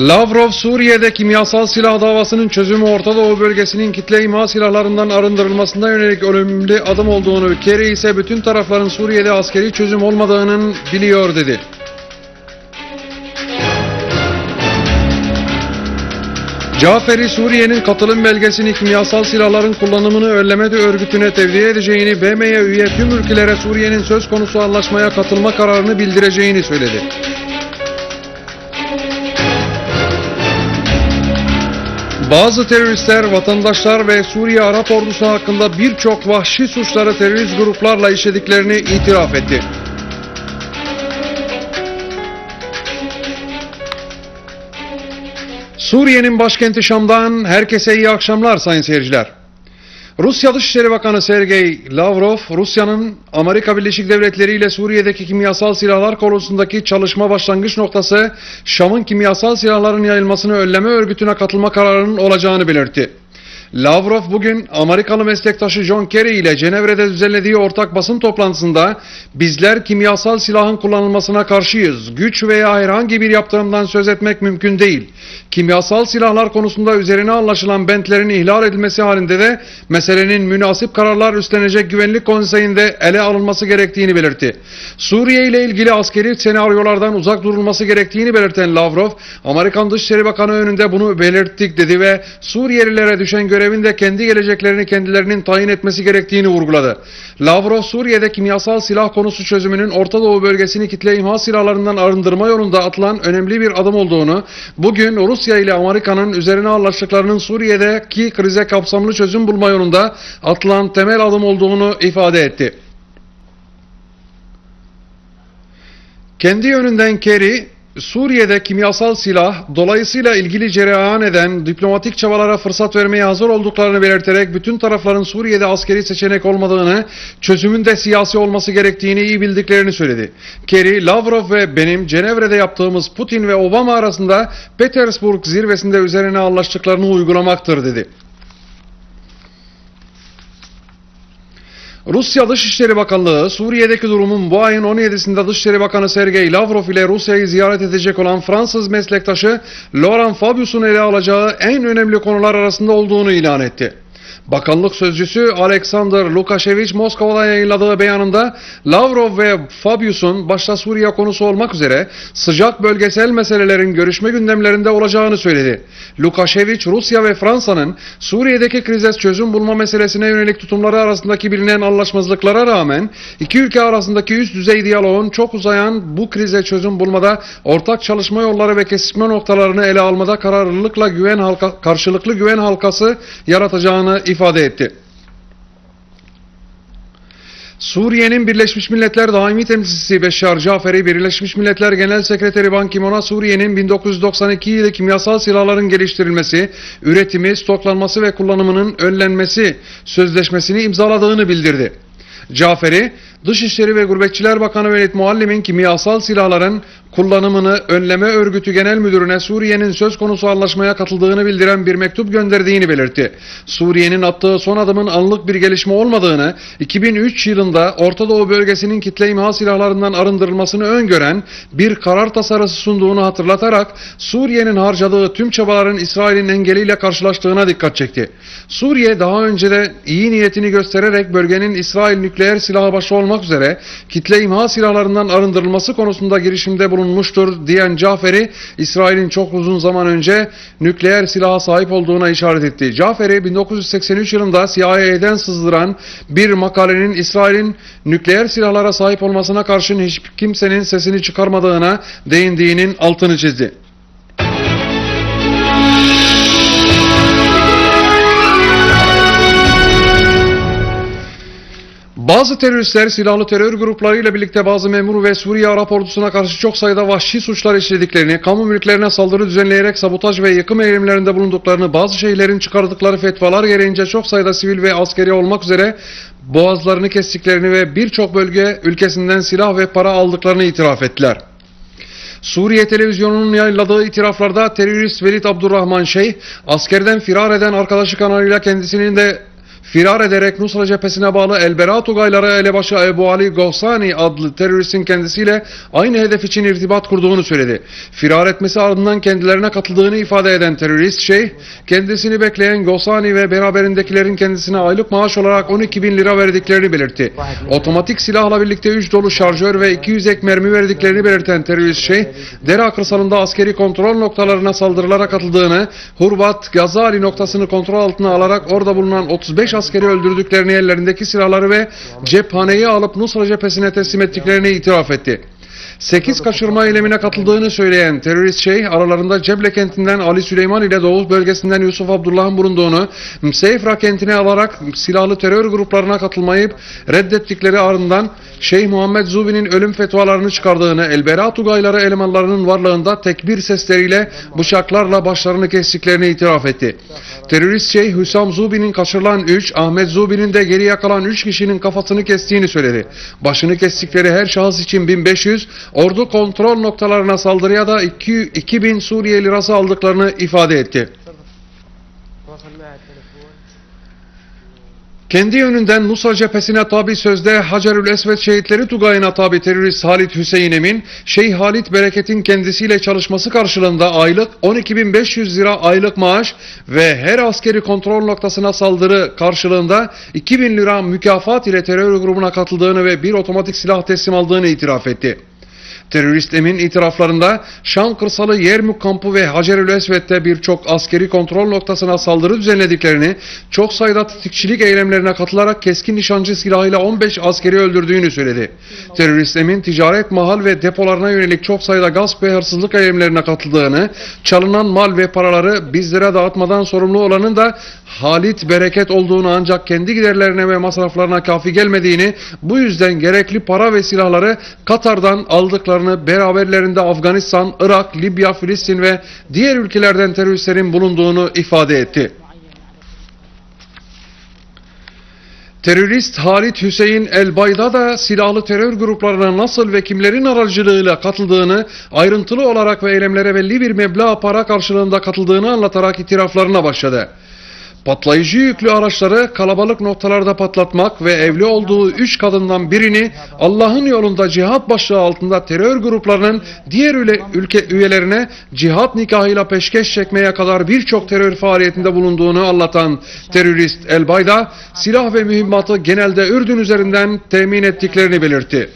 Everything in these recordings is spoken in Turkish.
Lavrov Suriye'de kimyasal silah davasının çözümü Orta Doğu bölgesinin kitle imha silahlarından arındırılmasına yönelik önemli adım olduğunu, Kerry ise bütün tarafların Suriye'de askeri çözüm olmadığının biliyor dedi. Caferi Suriye'nin katılım belgesini kimyasal silahların kullanımını önleme örgütüne tevdi edeceğini, BM'ye üye tüm ülkelere Suriye'nin söz konusu anlaşmaya katılma kararını bildireceğini söyledi. Bazı teröristler, vatandaşlar ve Suriye Arap ordusu hakkında birçok vahşi suçları terörist gruplarla işlediklerini itiraf etti. Suriye'nin başkenti Şam'dan herkese iyi akşamlar sayın seyirciler. Rusya Dışişleri Bakanı Sergey Lavrov, Rusya'nın Amerika Birleşik Devletleri ile Suriye'deki kimyasal silahlar konusundaki çalışma başlangıç noktası Şam'ın kimyasal silahların yayılmasını önleme örgütüne katılma kararının olacağını belirtti. Lavrov bugün Amerikalı meslektaşı John Kerry ile Cenevre'de düzenlediği ortak basın toplantısında bizler kimyasal silahın kullanılmasına karşıyız. Güç veya herhangi bir yaptırımdan söz etmek mümkün değil. Kimyasal silahlar konusunda üzerine anlaşılan bentlerin ihlal edilmesi halinde de meselenin münasip kararlar üstlenecek güvenlik konseyinde ele alınması gerektiğini belirtti. Suriye ile ilgili askeri senaryolardan uzak durulması gerektiğini belirten Lavrov, Amerikan Dışişleri Bakanı önünde bunu belirttik dedi ve Suriyelilere düşen görevin de kendi geleceklerini kendilerinin tayin etmesi gerektiğini vurguladı. Lavrov, Suriye'de kimyasal silah konusu çözümünün Orta Doğu bölgesini kitle imha silahlarından arındırma yolunda atılan önemli bir adım olduğunu, bugün Rusya ile Amerika'nın üzerine anlaştıklarının Suriye'deki krize kapsamlı çözüm bulma yolunda atılan temel adım olduğunu ifade etti. Kendi yönünden Kerry, Suriye'de kimyasal silah dolayısıyla ilgili cereyan eden diplomatik çabalara fırsat vermeye hazır olduklarını belirterek bütün tarafların Suriye'de askeri seçenek olmadığını, çözümün de siyasi olması gerektiğini iyi bildiklerini söyledi. Kerry, Lavrov ve benim Cenevre'de yaptığımız Putin ve Obama arasında Petersburg zirvesinde üzerine anlaştıklarını uygulamaktır dedi. Rusya Dışişleri Bakanlığı Suriye'deki durumun bu ayın 17'sinde Dışişleri Bakanı Sergey Lavrov ile Rusya'yı ziyaret edecek olan Fransız meslektaşı Laurent Fabius'un ele alacağı en önemli konular arasında olduğunu ilan etti. Bakanlık sözcüsü Alexander Lukashevich Moskova'da yayınladığı beyanında Lavrov ve Fabius'un başta Suriye konusu olmak üzere sıcak bölgesel meselelerin görüşme gündemlerinde olacağını söyledi. Lukashevich Rusya ve Fransa'nın Suriye'deki krize çözüm bulma meselesine yönelik tutumları arasındaki bilinen anlaşmazlıklara rağmen iki ülke arasındaki üst düzey diyaloğun çok uzayan bu krize çözüm bulmada ortak çalışma yolları ve kesişme noktalarını ele almada kararlılıkla güven halka, karşılıklı güven halkası yaratacağını ifade etti. Suriye'nin Birleşmiş Milletler Daimi Temsilcisi Beşar Caferi, Birleşmiş Milletler Genel Sekreteri Ban Ki-moon'a Suriye'nin 1992 yılı kimyasal silahların geliştirilmesi, üretimi, stoklanması ve kullanımının önlenmesi sözleşmesini imzaladığını bildirdi. Caferi, Dışişleri ve Gurbetçiler Bakanı Velid Muallim'in kimyasal silahların kullanımını önleme örgütü genel müdürüne Suriye'nin söz konusu anlaşmaya katıldığını bildiren bir mektup gönderdiğini belirtti. Suriye'nin attığı son adımın anlık bir gelişme olmadığını, 2003 yılında Orta Doğu bölgesinin kitle imha silahlarından arındırılmasını öngören bir karar tasarısı sunduğunu hatırlatarak Suriye'nin harcadığı tüm çabaların İsrail'in engeliyle karşılaştığına dikkat çekti. Suriye daha önce de iyi niyetini göstererek bölgenin İsrail nükleer silahı başı olmak üzere kitle imha silahlarından arındırılması konusunda girişimde bulunmuştur diyen Caferi, İsrail'in çok uzun zaman önce nükleer silaha sahip olduğuna işaret etti. Caferi 1983 yılında CIA'den sızdıran bir makalenin İsrail'in nükleer silahlara sahip olmasına karşın hiç kimsenin sesini çıkarmadığına değindiğinin altını çizdi. Bazı teröristler silahlı terör gruplarıyla birlikte bazı memur ve Suriye Arap ordusuna karşı çok sayıda vahşi suçlar işlediklerini, kamu mülklerine saldırı düzenleyerek sabotaj ve yıkım eylemlerinde bulunduklarını, bazı şeylerin çıkardıkları fetvalar gereğince çok sayıda sivil ve askeri olmak üzere boğazlarını kestiklerini ve birçok bölge ülkesinden silah ve para aldıklarını itiraf ettiler. Suriye televizyonunun yayınladığı itiraflarda terörist Velid Abdurrahman Şeyh, askerden firar eden arkadaşı kanalıyla kendisinin de firar ederek Nusra cephesine bağlı El Berat Ugayları elebaşı Ebu Ali Gohsani adlı teröristin kendisiyle aynı hedef için irtibat kurduğunu söyledi. Firar etmesi ardından kendilerine katıldığını ifade eden terörist şey, kendisini bekleyen Gohsani ve beraberindekilerin kendisine aylık maaş olarak 12 bin lira verdiklerini belirtti. Otomatik silahla birlikte 3 dolu şarjör ve 200 ek mermi verdiklerini belirten terörist şey, Dera kırsalında askeri kontrol noktalarına saldırılara katıldığını, Hurbat, Gazali noktasını kontrol altına alarak orada bulunan 35 askeri öldürdüklerini ellerindeki silahları ve cephaneyi alıp Nusra cephesine teslim ettiklerini itiraf etti. 8 kaçırma eylemine katıldığını söyleyen terörist şey aralarında Ceble kentinden Ali Süleyman ile Doğu bölgesinden Yusuf Abdullah'ın bulunduğunu Seyfra kentine alarak silahlı terör gruplarına katılmayıp reddettikleri ardından Şeyh Muhammed Zubi'nin ölüm fetvalarını çıkardığını, Elbera Tugayları elemanlarının varlığında tekbir sesleriyle bıçaklarla başlarını kestiklerini itiraf etti. Terörist Şeyh Hüsam Zubi'nin kaçırılan 3, Ahmet Zubi'nin de geri yakalan 3 kişinin kafasını kestiğini söyledi. Başını kestikleri her şahıs için 1500, ordu kontrol noktalarına saldırıya da 2, 2000 Suriye lirası aldıklarını ifade etti. Kendi yönünden Nusra cephesine tabi sözde Hacerül Esved şehitleri Tugay'ına tabi terörist Halit Hüseyin Emin, Şeyh Halit Bereket'in kendisiyle çalışması karşılığında aylık 12.500 lira aylık maaş ve her askeri kontrol noktasına saldırı karşılığında 2.000 lira mükafat ile terör grubuna katıldığını ve bir otomatik silah teslim aldığını itiraf etti. Terörist Emin itiraflarında Şam kırsalı Yermük kampı ve Hacerül Esved'de birçok askeri kontrol noktasına saldırı düzenlediklerini, çok sayıda tetikçilik eylemlerine katılarak keskin nişancı silahıyla 15 askeri öldürdüğünü söyledi. Terörist Emin ticaret, mahal ve depolarına yönelik çok sayıda gasp ve hırsızlık eylemlerine katıldığını, çalınan mal ve paraları bizlere dağıtmadan sorumlu olanın da Halit Bereket olduğunu ancak kendi giderlerine ve masraflarına kafi gelmediğini, bu yüzden gerekli para ve silahları Katar'dan aldıklarını, beraberlerinde Afganistan, Irak, Libya, Filistin ve diğer ülkelerden teröristlerin bulunduğunu ifade etti. Terörist Halit Hüseyin El-Bayda da silahlı terör gruplarına nasıl ve kimlerin aracılığıyla katıldığını, ayrıntılı olarak ve eylemlere belli bir meblağ para karşılığında katıldığını anlatarak itiraflarına başladı. Patlayıcı yüklü araçları kalabalık noktalarda patlatmak ve evli olduğu üç kadından birini Allah'ın yolunda cihat başlığı altında terör gruplarının diğer üle- ülke üyelerine cihat nikahıyla peşkeş çekmeye kadar birçok terör faaliyetinde bulunduğunu anlatan terörist El Bayda, silah ve mühimmatı genelde Ürdün üzerinden temin ettiklerini belirtti.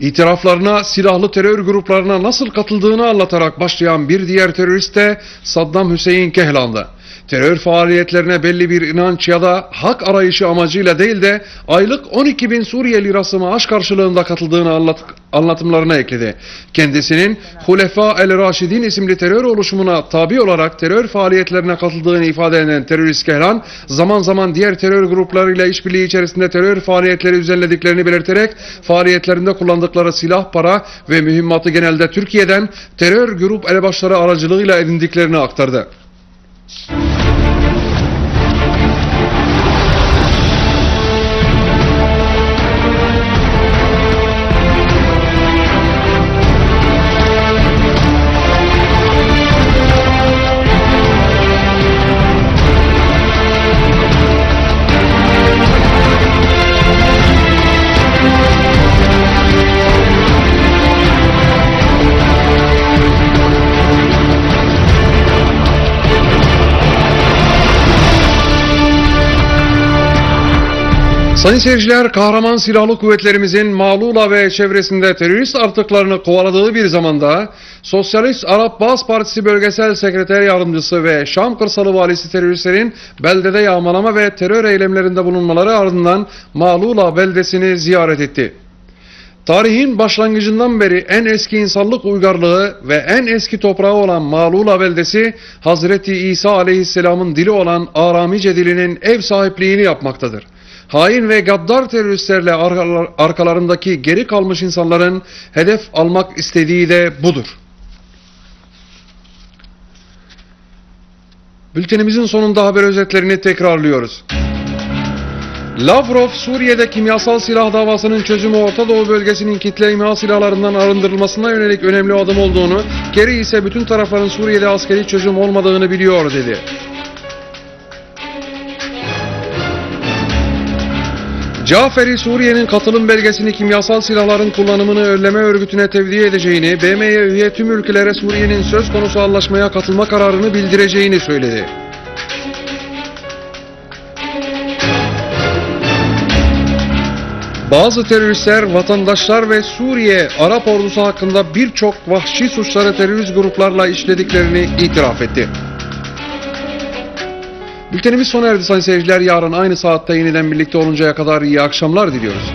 İtiraflarına silahlı terör gruplarına nasıl katıldığını anlatarak başlayan bir diğer terörist de Saddam Hüseyin Kehlan'dı. Terör faaliyetlerine belli bir inanç ya da hak arayışı amacıyla değil de aylık 12 bin Suriye lirası maaş karşılığında katıldığını anlat anlatımlarına ekledi. Kendisinin Hulefa el-Raşidin isimli terör oluşumuna tabi olarak terör faaliyetlerine katıldığını ifade eden terörist Kehlan, zaman zaman diğer terör gruplarıyla işbirliği içerisinde terör faaliyetleri düzenlediklerini belirterek faaliyetlerinde kullandıkları silah, para ve mühimmatı genelde Türkiye'den terör grup elebaşları aracılığıyla edindiklerini aktardı. Thank you. Sayın seyirciler, kahraman silahlı kuvvetlerimizin Malula ve çevresinde terörist artıklarını kovaladığı bir zamanda Sosyalist Arap Bağız Partisi Bölgesel Sekreter Yardımcısı ve Şam Kırsalı Valisi teröristlerin beldede yağmalama ve terör eylemlerinde bulunmaları ardından Malula beldesini ziyaret etti. Tarihin başlangıcından beri en eski insanlık uygarlığı ve en eski toprağı olan Malula beldesi Hazreti İsa aleyhisselamın dili olan Aramice dilinin ev sahipliğini yapmaktadır. Hain ve gaddar teröristlerle arkalar- arkalarındaki geri kalmış insanların hedef almak istediği de budur. Bültenimizin sonunda haber özetlerini tekrarlıyoruz. Lavrov, Suriye'de kimyasal silah davasının çözümü Orta Doğu bölgesinin kitle imha silahlarından arındırılmasına yönelik önemli adım olduğunu, Kerry ise bütün tarafların Suriye'de askeri çözüm olmadığını biliyor dedi. Caferi Suriye'nin katılım belgesini kimyasal silahların kullanımını önleme örgütüne tevdi edeceğini, BM'ye üye tüm ülkelere Suriye'nin söz konusu anlaşmaya katılma kararını bildireceğini söyledi. Bazı teröristler, vatandaşlar ve Suriye Arap ordusu hakkında birçok vahşi suçları terörist gruplarla işlediklerini itiraf etti. Bültenimiz sona erdi sayın seyirciler. Yarın aynı saatte yeniden birlikte oluncaya kadar iyi akşamlar diliyoruz.